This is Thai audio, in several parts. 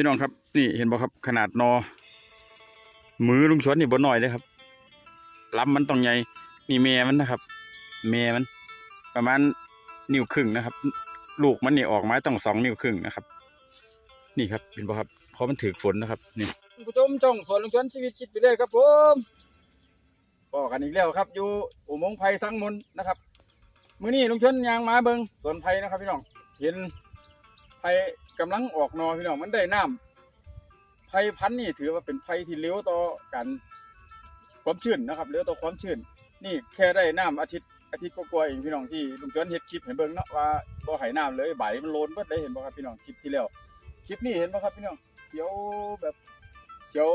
พี่น้องครับนี่เห็นบ่ครับขนาดนอ มือลุงชวนนี่บ่น้อยเลยครับลำมันต้องใหญ่นี่แม่มันนะครับแม่มัน ประมาณนิ้วครึ่งนะครับ ลูกมันนี่ออกมาต้องสองนิ้วครึ่งนะครับ นี่ครับเห็นบ่ครับเพราะมันถือฝนนะครับนี่ผู้ชมจ้องสวนลุงชวนชีวิตคิดไปเลยครับผมบอกกันอีกแล้วครับ อยู่อุโมงค์ไผ่สังมนนะครับ มื้อนี้ลุงชวนยางมาเบิงสวนไผ่นะครับพี่น้องเห็น ไผ่กำลังออกนอพี่น้องมันได้น้ำไผ่พันธุ์นี่ถือว่าเป็นไผ่ที่เลี้ยวต่อกันความชื้นนะครับเลี้ยวต่อความชื้นนี่แค่ได้น้ำอาทิตย์อาทิตย์ก็กลัวๆเองพี่น้องที่ลุงชวนเฮ็ดคลิปให้เบิ่งเนาะว่าบ่ให้น้ำเลยใบมันโลนเบิดได้เห็นบ่ครับพี่น้องคลิปที่แล้วคลิปนี้เห็นบ่ครับพี่น้องเขียวแบบเขียว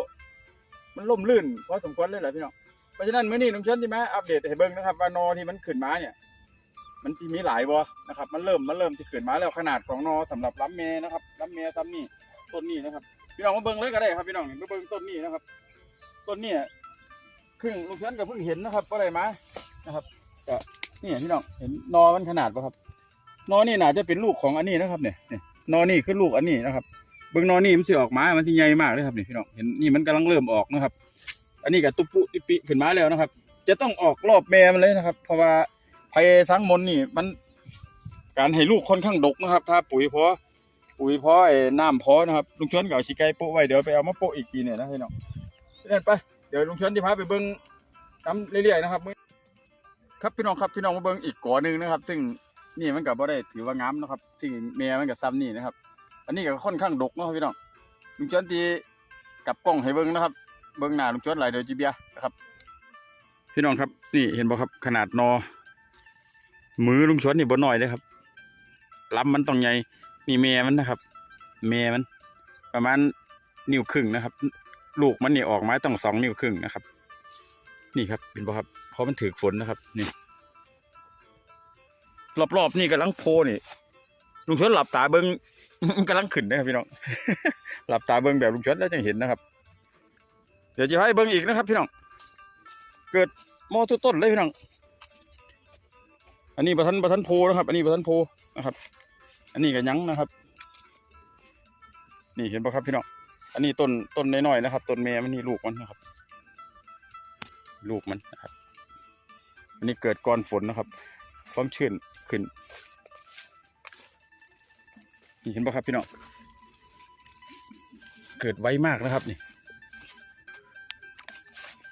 มันล่มลื่นพอสมควรเลยแหละพี่น้องเพราะฉะนั้นเมื้อนี้ลุงชวนสิมอัปเดตให้เบิ่งนะครับว่านอที่มันขึ้นมาเนี่ย มันที่มีหลายบ่นะครับ มันเริ่มมันเริ่มที่ขึ้นมาแล้วขนาดของนอสำหรับลำเมนะครับลำเมซ้ำนี่ต้นนี้นะครับ พี่น้องมาเบิ่งเลยก็ได้ครับพี่น้องมาเบิ่งต้นนี้นะครับ ต้นนี้ครึ่งลูกเชือนก็เพิ่งเห็นนะครับก็ได้มานะครับก็นี่พี่น้องเห็นนอมันขนาดปะครับ นอนี่น่าจะเป็นลูกของอันนี้นะครับเนี่ยเนี่ยนอนี่คือลูกอันนี้นะครับ เบิ่งนอนี่มันสิออกมา มันสิใหญ่มากเลยครับนี่พี่น้องเห็นนี่มันกำลังเริ่มออกนะครับ อันนี้ก็ตุปุติปิขึ้นมาแล้วนะครับ จะต้องออกรอบแม่มันเลยนะครับ เพราะว่า ไผ่สังมนนี่มันการให้ลูกค่อนข้างดกนะครับ ถ้าปุ๋ยพอปุ๋ยพอไอ้น้ำพอนะครับลุงชวนเก็เอาชิไก่โปะไว้เดี๋ยวไปเอามาโปะอีกทีเนี่ยนะพี่น้องเดินไปเดี๋ยวลุงชวนที่พาไปเบิ้งน้ำเรื่อยๆนะครับครับพี่น้องครับพี่น้องมาเบิ้งอีกก่อหนึ่งนะครับ ซึ่งนี่มันก็บ่ได้ถือว่างามนะครับซึ่งแม่มันก็ซ้ำนี่นะครับ อันนี้ก็ค่อนข้างดกเนาะพี่น้องลุงชวนที่กับกล้องให้เบิ้งนะครับ เบิ้งหน้าลุงชวนไหลเดี๋ยวจีเบียนะครับ พี่น้องครับนี่เห็นบ่ครับขนาดนอ มือลุงชวนนี่บ่น้อยเลยครับลำมันต้องใหญ่นี่แม่มันนะครับแม่มัน ประมาณนิ้วครึ่งนะครับ ลูกมันนี่ออกมาต้องสองนิ้วครึ่งนะครับ นี่ครับเป็นบ่ครับเพราะมันถือฝนนะครับ นี่รอบๆนี่กำลังโพนี่ลุงชวนหลับตาเบิ้งกำลังขึ้นนะครับพี่น้องหลับตาเบิ้งแบบลุงชวนแล้วจะเห็นนะครับ เดี๋ยวจะให้เบิ้งอีกนะครับ พี่น้องเกิดมอทุกต้นเลยพี่น้อง อันนี้ประทันประทันโพนะครับ อันนี้ประทันโพนะครับ อันนี้ก็ยังนะครับ นี่เห็นปะครับพี่น้องอันนี้ต้นต้นน้อยๆนะครับต้นแม่มันนี่ลูกมันนะครับ ลูกมันนะครับ อันนี้เกิดก่อนฝนนะครับความชื้นขึ้นนี่เห็นปะครับพี่น้องเกิดไวมากนะครับนี่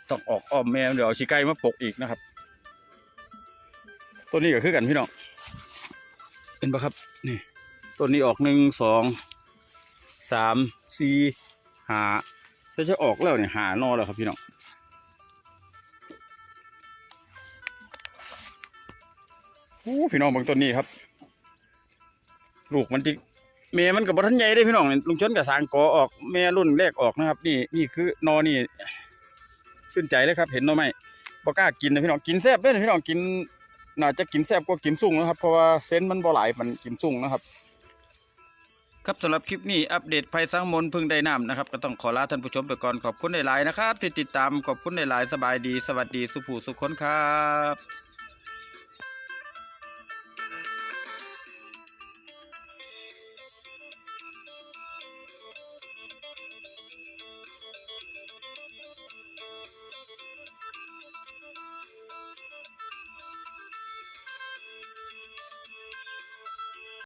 ต้องออกอ้อมแม่เดี๋ยวเอาชีไก่มาปกอีกนะครับ ต้นนี้ก็คือกันพี่น้องเห็นปะครับนี่ต้นนี้ออกหนึ่งสองสามสี่หาถ้าจะออกแล้วเนี่ยหานอแล้วครับพี่น้องโอ้พี่น้องบางต้นนี้ครับ ลูกมันจิเมย์มันกับบทันใหญ่ได้พี่น้องลุงชนกับสางกอออกแม่รุ่นแรกออกนะครับ นี่นี่คือนอนี่ชื่นใจเลยครับ เห็นนอไหมบ่กล้ากินนะพี่น้องกินแซ่บเด้อพี่น้องกิน น่าจะกินแซ่บกว่ากิมซุ่งนะครับ เพราะว่าเส้นมันบ่หลายมันกิมซุ่งนะครับ ครับสำหรับคลิปนี้อัปเดตภัยสร้างมนพึ่งได้น้ำนะครับ ก็ต้องขอลาท่านผู้ชมไปก่อนขอบคุณหลายๆนะครับ ที่ติดตามขอบคุณหลายๆสบายดี สวัสดีสุภูสุขคนครับ